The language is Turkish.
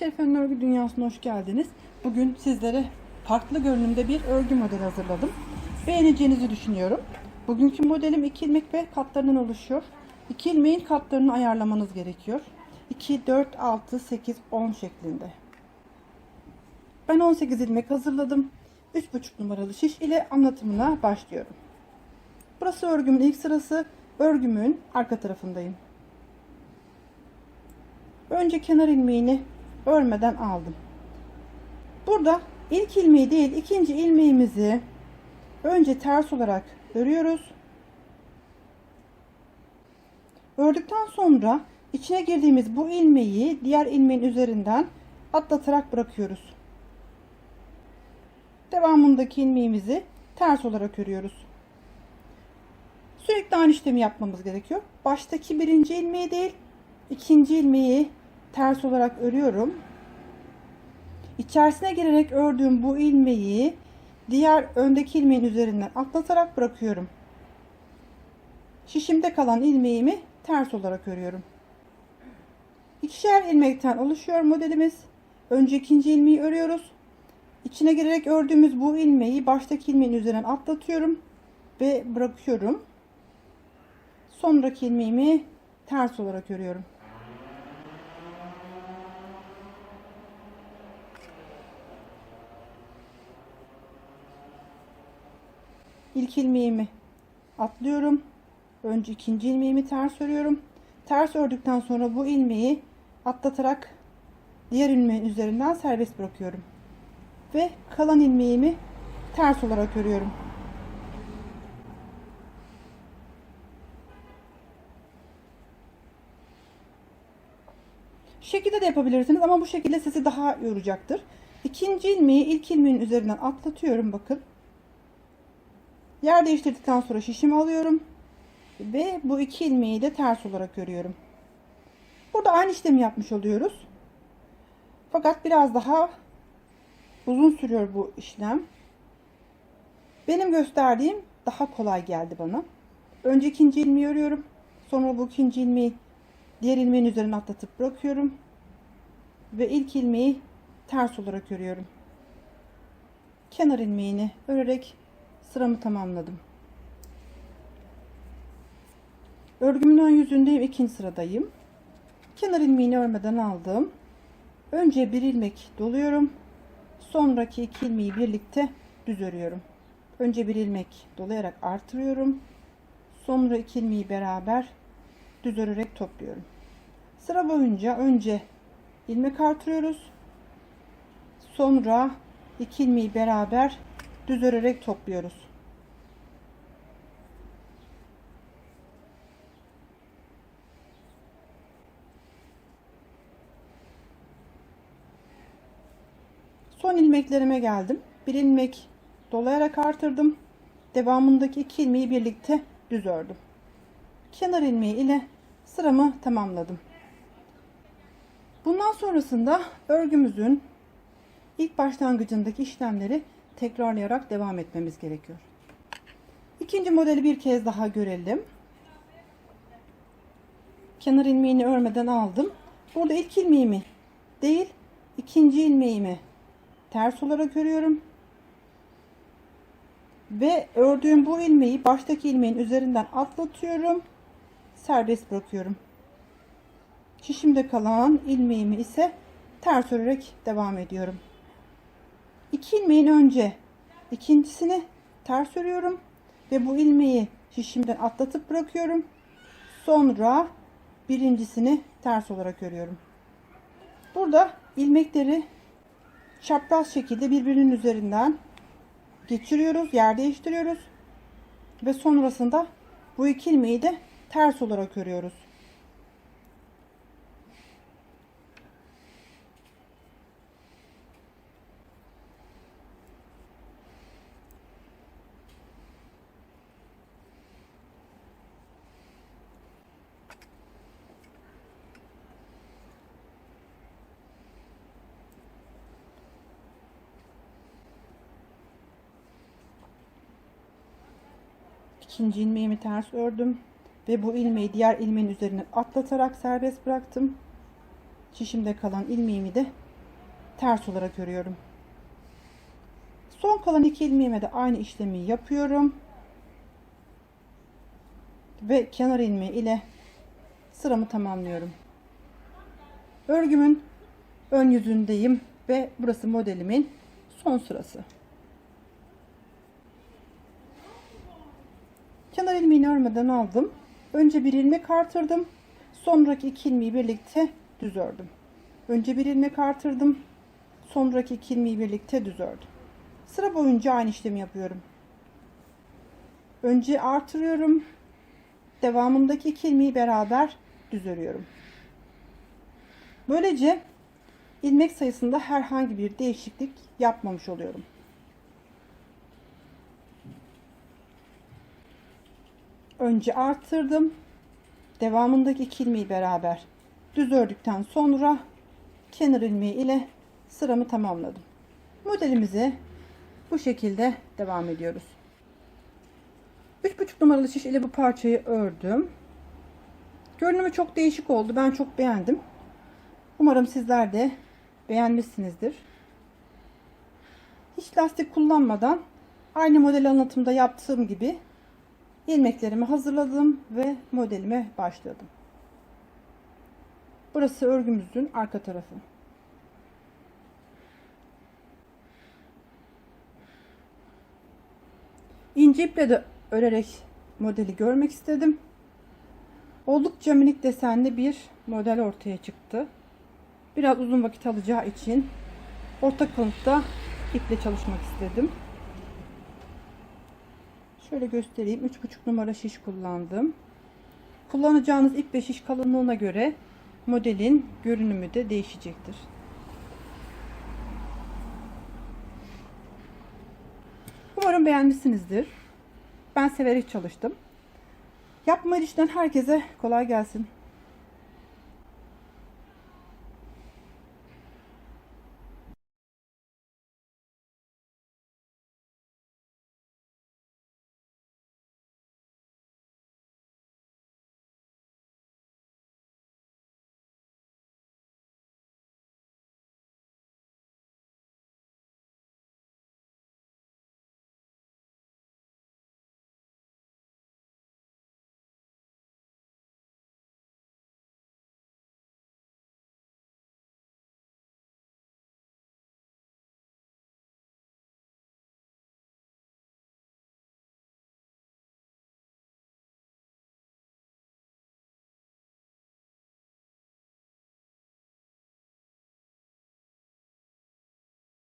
Şerife'nin örgü dünyasına hoş geldiniz. Bugün sizlere farklı görünümde bir örgü modeli hazırladım. Beğeneceğinizi düşünüyorum. Bugünkü modelim 2 ilmek ve katlarından oluşuyor. 2 ilmeğin katlarını ayarlamanız gerekiyor. 2, 4, 6, 8, 10 şeklinde. Ben 18 ilmek hazırladım. 3,5 numaralı şiş ile anlatımına başlıyorum. Burası örgümün ilk sırası. Örgümün arka tarafındayım. Önce kenar ilmeğini örmeden aldım. Burada ilk ilmeği değil ikinci ilmeğimizi önce ters olarak örüyoruz. Ördükten sonra içine girdiğimiz bu ilmeği diğer ilmeğin üzerinden atlatarak bırakıyoruz. Devamındaki ilmeğimizi ters olarak örüyoruz. Sürekli aynı işlemi yapmamız gerekiyor. Baştaki birinci ilmeği değil, ikinci ilmeği ters olarak örüyorum. İçerisine girerek ördüğüm bu ilmeği diğer öndeki ilmeğin üzerinden atlatarak bırakıyorum. Şişimde kalan ilmeğimi ters olarak örüyorum. İkişer ilmekten oluşuyor modelimiz. Önce ikinci ilmeği örüyoruz. İçine girerek ördüğümüz bu ilmeği baştaki ilmeğin üzerinden atlatıyorum ve bırakıyorum. Sonraki ilmeğimi ters olarak örüyorum. İlk ilmeğimi atlıyorum. Önce ikinci ilmeğimi ters örüyorum. Ters ördükten sonra bu ilmeği atlatarak diğer ilmeğin üzerinden serbest bırakıyorum. Ve kalan ilmeğimi ters olarak örüyorum. Şekilde de yapabilirsiniz ama bu şekilde sizi daha yoracaktır. İkinci ilmeği ilk ilmeğin üzerinden atlatıyorum bakın. Yer değiştirdikten sonra şişimi alıyorum. Ve bu iki ilmeği de ters olarak örüyorum. Burada aynı işlemi yapmış oluyoruz. Fakat biraz daha uzun sürüyor bu işlem. Benim gösterdiğim daha kolay geldi bana. Önce ikinci ilmeği örüyorum. Sonra bu ikinci ilmeği diğer ilmeğin üzerine atlatıp bırakıyorum. Ve ilk ilmeği ters olarak örüyorum. Kenar ilmeğini örerek sıramı tamamladım. Örgümün ön yüzündeyim. ikinci sıradayım. Kenar ilmeğini örmeden aldım. Önce bir ilmek doluyorum. Sonraki iki ilmeği birlikte düz örüyorum. Önce bir ilmek dolayarak artırıyorum. Sonra iki ilmeği beraber düz örerek topluyorum. Sıra boyunca önce ilmek artırıyoruz. Sonra iki ilmeği beraber düz örerek topluyoruz. Son ilmeklerime geldim. Bir ilmek dolayarak artırdım. Devamındaki iki ilmeği birlikte düz ördüm. Kenar ilmeği ile sıramı tamamladım. Bundan sonrasında örgümüzün ilk başlangıcındaki işlemleri tekrarlayarak devam etmemiz gerekiyor. İkinci modeli bir kez daha görelim. Kenar ilmeğini örmeden aldım. Burada ilk ilmeğimi değil, ikinci ilmeğimi ters olarak örüyorum. Ve ördüğüm bu ilmeği baştaki ilmeğin üzerinden atlatıyorum. Serbest bırakıyorum. Şişimde kalan ilmeğimi ise ters örerek devam ediyorum. İki ilmeğin önce ikincisini ters örüyorum ve bu ilmeği şişimden atlatıp bırakıyorum. Sonra birincisini ters olarak örüyorum. Burada ilmekleri çapraz şekilde birbirinin üzerinden geçiriyoruz, yer değiştiriyoruz ve sonrasında bu iki ilmeği de ters olarak örüyoruz. İkinci ilmeğimi ters ördüm ve bu ilmeği diğer ilmeğin üzerine atlatarak serbest bıraktım. Şişimde kalan ilmeğimi de ters olarak örüyorum. Son kalan iki ilmeğime de aynı işlemi yapıyorum. Ve kenar ilmeği ile sıramı tamamlıyorum. Örgümün ön yüzündeyim ve burası modelimin son sırası. Kenar ilmeğini örmeden aldım. Önce bir ilmek artırdım. Sonraki iki ilmeği birlikte düz ördüm. Önce bir ilmek artırdım. Sonraki iki ilmeği birlikte düz ördüm. Sıra boyunca aynı işlemi yapıyorum. Önce artırıyorum. Devamındaki iki ilmeği beraber düz örüyorum. Böylece ilmek sayısında herhangi bir değişiklik yapmamış oluyorum. Önce arttırdım. Devamındaki iki ilmeği beraber düz ördükten sonra kenar ilmeği ile sıramı tamamladım. Modelimize bu şekilde devam ediyoruz. 3,5 numaralı şiş ile bu parçayı ördüm. Görünümü çok değişik oldu. Ben çok beğendim. Umarım sizler de beğenmişsinizdir. Hiç lastik kullanmadan aynı model anlatımda yaptığım gibi ilmeklerimi hazırladım ve modelime başladım. Burası örgümüzün arka tarafı. İnce iple de örerek modeli görmek istedim. Oldukça minik desenli bir model ortaya çıktı. Biraz uzun vakit alacağı için orta kalıntıda iple çalışmak istedim. Şöyle göstereyim. 3,5 numara şiş kullandım. Kullanacağınız ip ve şiş kalınlığına göre modelin görünümü de değişecektir. Umarım beğenmişsinizdir. Ben severek çalıştım. Yapmayı düşünen herkese kolay gelsin.